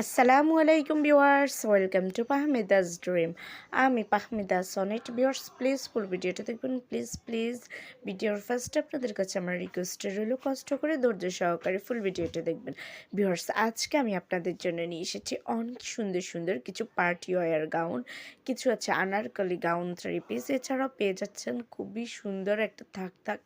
আসসালামু আলাইকুম viewers, welcome to পাহমিদাস ড্রিম। আমি Pahmida Sonet viewers please full ভিডিওটা দেখবেন প্লিজ প্লিজ ভিডিওর ফার্স্ট আপনাদের কাছে আমার রিকোয়েস্ট রইল, কষ্ট করে ধৈর্য সহকারে ফুল ভিডিওটা দেখবেন। ভিউয়ার্স, আজকে আমি আপনাদের জন্য নিয়ে এসেছি অনেক সুন্দর সুন্দর কিছু পার্টি ওয়ার গাউন কিছু আছে আনারকলি গাউন থ্রি পিস এছাড়াও পেয়ে যাচ্ছেন খুবই সুন্দর একটা থাক থাক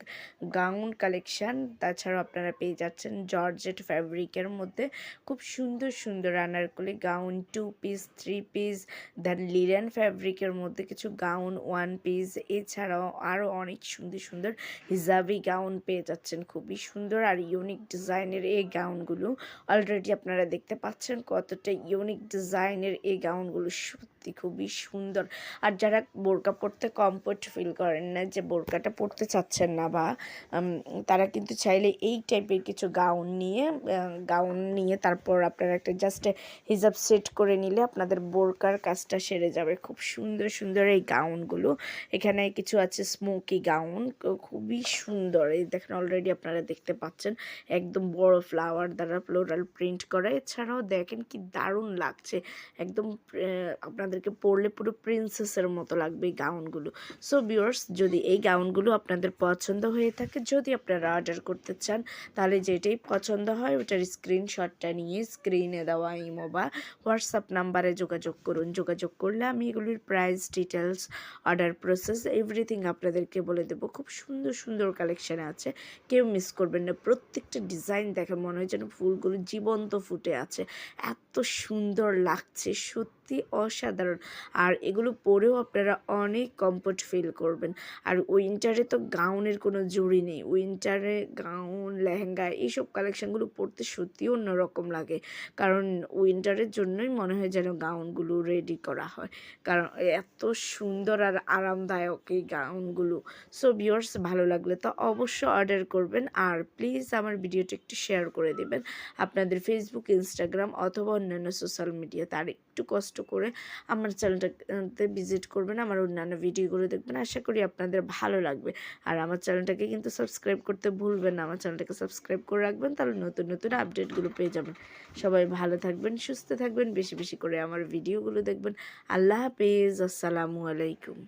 গাউন কালেকশন তাছাড়াও আপনারা পেয়ে যাচ্ছেন জর্জেট ফ্যাব্রিকের মধ্যে খুব সুন্দর সুন্দর Anarkali gown two piece three piece then linen ফ্যাব্রিকের মধ্যে কিছু গাউন ওয়ান পিস এছাড়াও আরও অনেক সুন্দর সুন্দর হিজাবি গাউন পেয়ে যাচ্ছেন, খুবই সুন্দর আর ইউনিক ডিজাইনের এই গাউনগুলো অলরেডি আপনারা দেখতে পাচ্ছেন কতটা ইউনিক ডিজাইনের এই গাউনগুলো সত্যি খুবই সুন্দর। আর যারা বোরকা পরতে কমফোর্ট ফিল করেন না যে বোরকাটা পরতে চাচ্ছেন না বা তারা কিন্তু চাইলে এই টাইপের কিছু গাউন নিয়ে গাউন নিয়ে তারপর আপনারা একটা জাস্ট হিজাব সেট করে নিলে আপনাদের বোরকার কাজটা সেরে যাবে। খুব সুন্দর সুন্দর এই গাউনগুলো এখানে কিছু আছে স্মোকি গাউন খুবই সুন্দর। এই দেখেন অলরেডি আপনারা দেখতে পাচ্ছেন একদম বড় ফ্লাওয়ার দ্বারা ফ্লোরাল প্রিন্ট করা। এছাড়াও দেখেন কি দারুণ লাগছে। একদম আহ, আপনাদেরকে পরলে পুরো প্রিন্সেসের মতো লাগবে এই গাউনগুলো সো ভিউয়ার্স যদি এই গাউনগুলো আপনাদের পছন্দ হয়ে থাকে, যদি আপনারা অর্ডার করতে চান, তাহলে যেটাই পছন্দ হয়, ওটার স্ক্রিনশটটা নিয়ে স্ক্রিনে দেওয়া ইমো বা হোয়াটসঅ্যাপ নাম্বারে যোগাযোগ করুন। যোগাযোগ করলে আমি এগুলির price details order process everything আপনাদেরকে বলে দেবো। খুব সুন্দর সুন্দর কালেকশানে আছে। কেউ মিস করবেন না। প্রত্যেকটা ডিজাইন দেখে মনে হয় যেন ফুলগুলো জীবন্ত ফুটে আছে। এত সুন্দর লাগছে, সত্যি অসাধারণ। আর এগুলো পরেও আপনারা অনেক কমফোর্ট ফিল করবেন। আর উইন্টারে তো গাউনের কোনো জুড়ি নেই। উইন্টারে গাউন লেহেঙ্গা এইসব কালেকশানগুলো পরতে সত্যি অন্যরকম লাগে। কারণ উইন্টারের জন্যই মনে হয় যেন গাউনগুলো রেডি করা হয়। কারণ এত সুন্দর আর আরামদায়ক এই গাউনগুলো সো ভিউয়ার্স ভালো লাগলে তো অবশ্যই অর্ডার করবেন। আর প্লিজ আমার ভিডিওটা একটু শেয়ার করে দেবেন। আপনাদের ফেসবুক ইনস্টাগ্রাম অথবা অন্যান্য সোশ্যাল মিডিয়াতে আর একটু কষ্ট করে আমার চ্যানেলটাতে ভিজিট করবেন, আমার অন্যান্য ভিডিওগুলো দেখবেন। আশা করি আপনাদের ভালো লাগবে। আর আমার চ্যানেলটাকে কিন্তু সাবস্ক্রাইব করতে ভুলবেন না, আমার চ্যানেলটাকে সাবস্ক্রাইব করে রাখবেন, তাহলে নতুন নতুন আপডেটগুলো পেয়ে যাবেন। সবাই ভালো থাকবেন, সুস্থ থাকবেন, বেশি বেশি করে আমার ভিডিওগুলো দেখবেন। আল্লাহ হাফিজ, আসসালামু আলাইকুম।